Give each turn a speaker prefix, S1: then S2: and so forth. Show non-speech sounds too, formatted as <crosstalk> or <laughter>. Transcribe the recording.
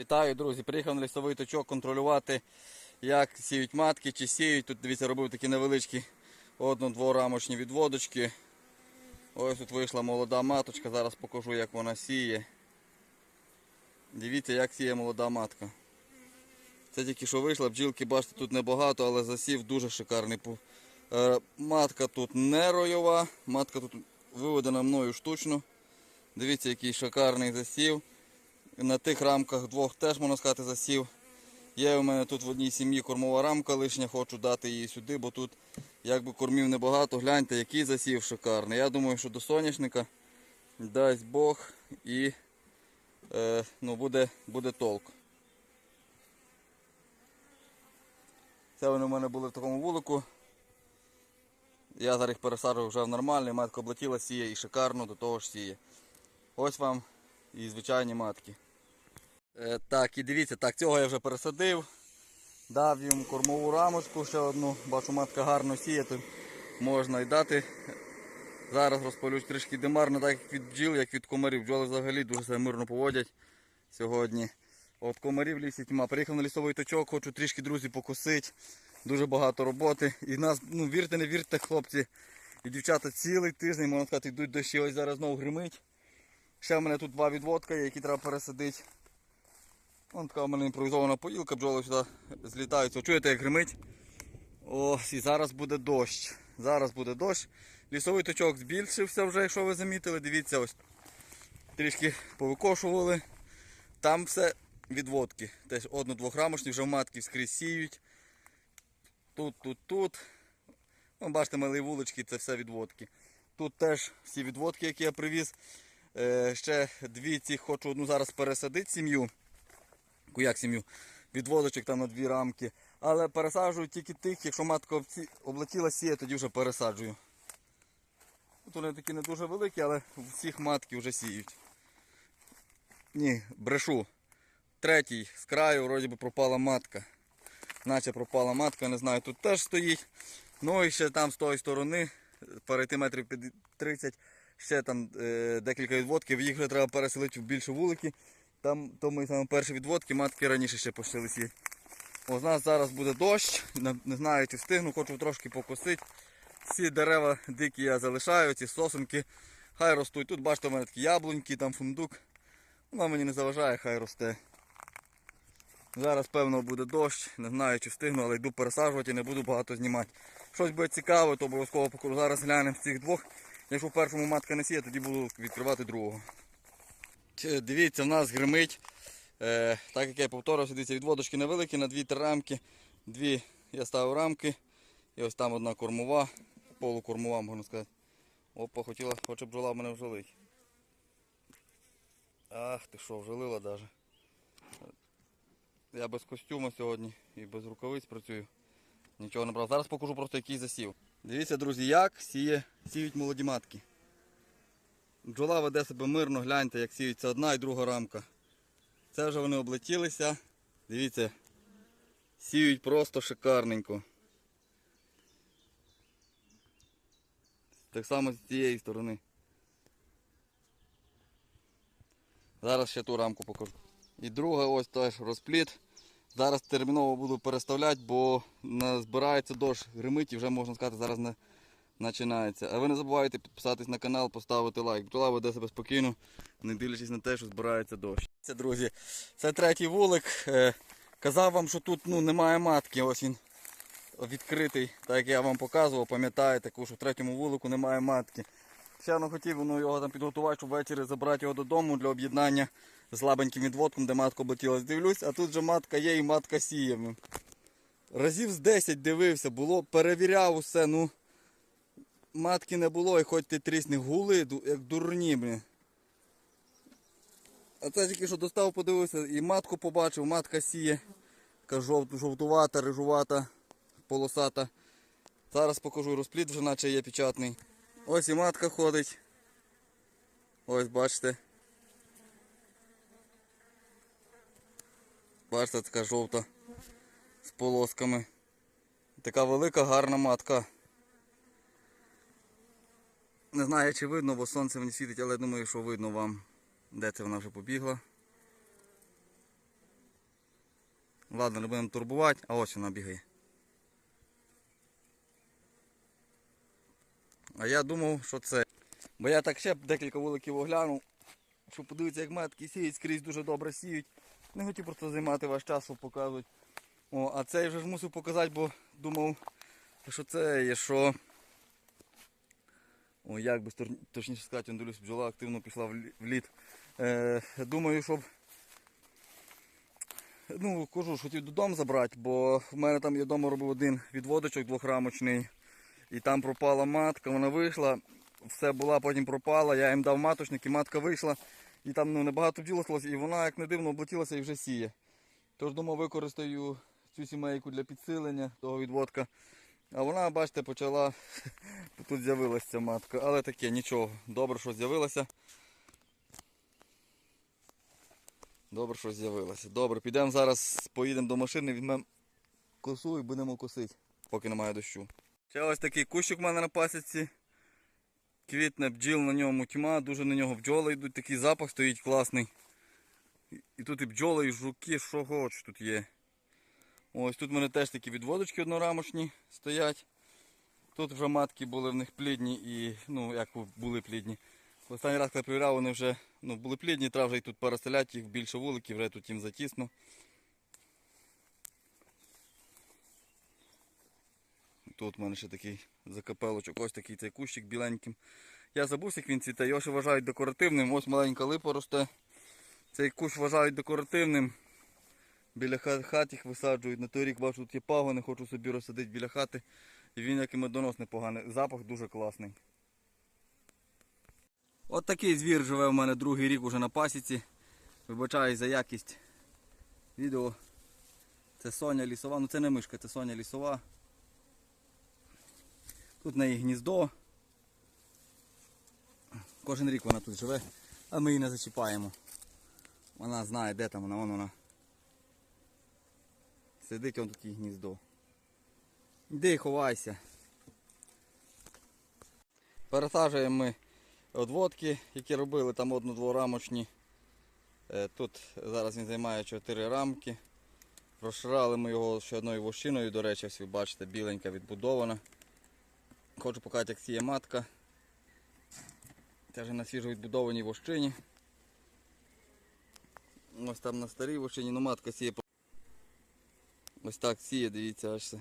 S1: Вітаю, друзі! Приїхав на лісовий точок контролювати, як сіють матки, чи сіють. Тут дивіться, робив такі невеличкі одно-дворамочні відводочки. Ось тут вийшла молода маточка, зараз покажу, як вона сіє. Дивіться, як сіє молода матка. Це тільки що вийшла, бджілки, бачите, тут небагато, але засів дуже шикарний. Е, Матка тут не ройова, матка тут виведена мною штучно. Дивіться, який шикарний засів. На тих рамках двох теж можна сказати засів. Є у мене тут в одній сім'ї кормова рамка лишня, хочу дати її сюди, бо тут якби кормів небагато. Гляньте, який засів шикарний. Я думаю, що до соняшника дасть Бог і е, ну, буде, буде толк. Це вони в мене були в такому вулику. Я зараз їх пересаджую вже в нормальний, матка облетіла, сіє і шикарно, до того ж сіє. Ось вам і звичайні матки. Е, так, і дивіться, так, цього я вже пересадив. Дав їм кормову рамочку ще одну. Бачу, матка гарно сіє, то можна і дати. Зараз розпалю трішки димар, не так як від бджіл, як від комарів. Бджоли взагалі дуже себе мирно поводять сьогодні. От комарів лісі тьма. Приїхав на лісовий точок, хочу трішки друзі покосити. Дуже багато роботи. І нас, ну вірте, не вірте, хлопці і дівчата цілий тиждень, можна сказати, йдуть дощі, ось зараз знову гримить. Ще в мене тут два відводка, які треба пересадити. Вон така в мене імпровізована поїлка, бджоли сюди злітаються. Чуєте, як гримить? Ось, і зараз буде дощ. Зараз буде дощ. Лісовий точок збільшився вже, якщо ви замітили. Дивіться, ось трішки повикошували. Там все відводки. Теж одно-двохрамочні, вже в матки скрізь сіють. Тут, тут, тут. Ну, бачите, малі вулички, це все відводки. Тут теж всі відводки, які я привіз. Е, ще дві ці хочу одну зараз пересадити сім'ю. Ку- Як сім'ю? Там на дві рамки. Але пересаджую тільки тих, якщо матка облетіла сіє, тоді вже пересаджую. Тут вони такі не дуже великі, але всіх матки вже сіють. Ні, брешу. Третій з краю вроді би пропала матка. Наче пропала матка, не знаю, тут теж стоїть. Ну і ще там з тої сторони, перейти метрів під 30, ще там е, декілька відводків, їх вже треба переселити в більше вулики. Там тому саме перші відводки, матки раніше ще почалися. У нас зараз буде дощ, не, знаю чи встигну, хочу трошки покосити. Ці дерева дикі я залишаю, ці сосенки. Хай ростуть. Тут бачите, у мене такі яблуньки, там фундук. Вона мені не заважає, хай росте. Зараз, певно, буде дощ, не знаю, чи встигну, але йду пересаджувати не буду багато знімати. Щось буде цікаве, то обов'язково покажу. Зараз глянемо з цих двох. Якщо в першому матка не сіє, тоді буду відкривати другого. Чи, Дивіться, в нас гримить. Е, так як я повторювався, дивіться, відводочки невеликі на дві-три рамки. Дві я ставив рамки. І ось там одна кормова, полукормова, можна сказати. Опа, хотіла, хоче бджола мене вжалить. Ах ти що, вжалила навіть. Я без костюма сьогодні і без рукавиць працюю. Нічого не брав. Зараз покажу просто який засів. Дивіться, друзі, як сіє, сіють молоді матки. Бджола веде себе мирно, гляньте, як сіються одна і друга рамка. Це вже вони облетілися. Дивіться, сіють просто шикарненько. Так само з цієї сторони. Зараз ще ту рамку покажу. І друга ось теж розпліт. Зараз терміново буду переставляти, бо збирається дощ, гримить і вже можна сказати, зараз не починається. А ви не забувайте підписатись на канал, поставити лайк. Бджола веде себе спокійно, не дивлячись на те, що збирається дощ. Це, друзі, це третій вулик. Е, Казав вам, що тут ну, немає матки. Ось він відкритий, так як я вам показував, пам'ятаєте, що в третьому вулику немає матки. Ще не хотів ну, його там підготувати, щоб ввечері забрати його додому для об'єднання з лабеньким відводком, де матка облетілась. Дивлюсь, а тут же матка є і матка сіє. Разів з 10 дивився, було, перевіряв усе, ну матки не було, і хоч ти трісни гули, як дурні. Блін. А це тільки що достав, подивився, і матку побачив, матка сіє. Така жовт, жовтувата, рижувата, полосата. Зараз покажу розпліт, вже наче є печатний. Ось і матка ходить. Ось бачите. Бачите, така жовта з полосками. Така велика, гарна матка. Не знаю, чи видно, бо сонце мені світить, але думаю, що видно вам, де це вона вже побігла. Ладно, не будемо турбувати, а ось вона бігає. А я думав, що це. Бо я так ще декілька вуликів оглянув, щоб подивитися, як матки сіють, скрізь дуже добре сіють. Не хотів просто займати ваш час, щоб показувати. О, а цей вже ж мусив показати, бо думав, що це є, що. Як би точніше сказати, дивлюсь, бджола активно пішла в лід. Е, думаю, щоб. Ну, кажу, ж хотів додому забрати, бо в мене там я вдома робив один відводочок двохрамочний. І там пропала матка, вона вийшла, все була, потім пропала, я їм дав маточник, і матка вийшла. І там ну, небагато бджіл осталось, і вона, як не дивно, облетілася і вже сіє. Тож думав, використаю цю сімейку для підсилення того відводка. А вона, бачите, почала. <laughs> Тут з'явилася матка. Але таке, нічого. Добре, що з'явилася. Добре, що з'явилася. Добре, підемо зараз, поїдемо до машини, візьмемо косу і будемо косити, поки немає дощу. Ще ось такий кущик в мене на пасіці. Квітне бджіл на ньому тьма, дуже на нього бджоли йдуть, такий запах стоїть класний. І- тут і бджоли, і жуки, що хочеш тут є. Ось тут в мене теж такі відводочки однорамочні стоять. Тут вже матки були в них плідні і, ну, як були плідні. Останній раз, коли перевіряв, вони вже ну, були плідні, треба вже їх тут переселяти, їх більше вуликів, вже тут їм затісно. Тут в мене ще такий закапелочок, ось такий цей кущик біленьким. Я забувся, як він цвіте, його ще вважають декоративним. Ось маленька липа росте. Цей кущ вважають декоративним. Біля хат, їх висаджують. На той рік бачу, тут є пагони, хочу собі розсадити біля хати. І він як і медонос непоганий. Запах дуже класний. От такий звір живе в мене другий рік уже на пасіці. Вибачаю за якість відео. Це Соня лісова, ну це не мишка, це Соня лісова. Тут в неї гніздо. Кожен рік вона тут живе, а ми її не зачіпаємо. Вона знає, де там вона, вон вона. Сидить он тут її гніздо. Іди ховайся. Пересаджуємо ми одводки, які робили там одно-дворамочні. Е, Тут зараз він займає 4 рамки. Розширали ми його ще одною вощиною, до речі, ось ви бачите, біленька відбудована. Хочу показати, як сіє матка. Вже на свіжо відбудованій вощині. Ось там на старій вощині, ну матка сіє. Ось так сіє, дивіться, аж все.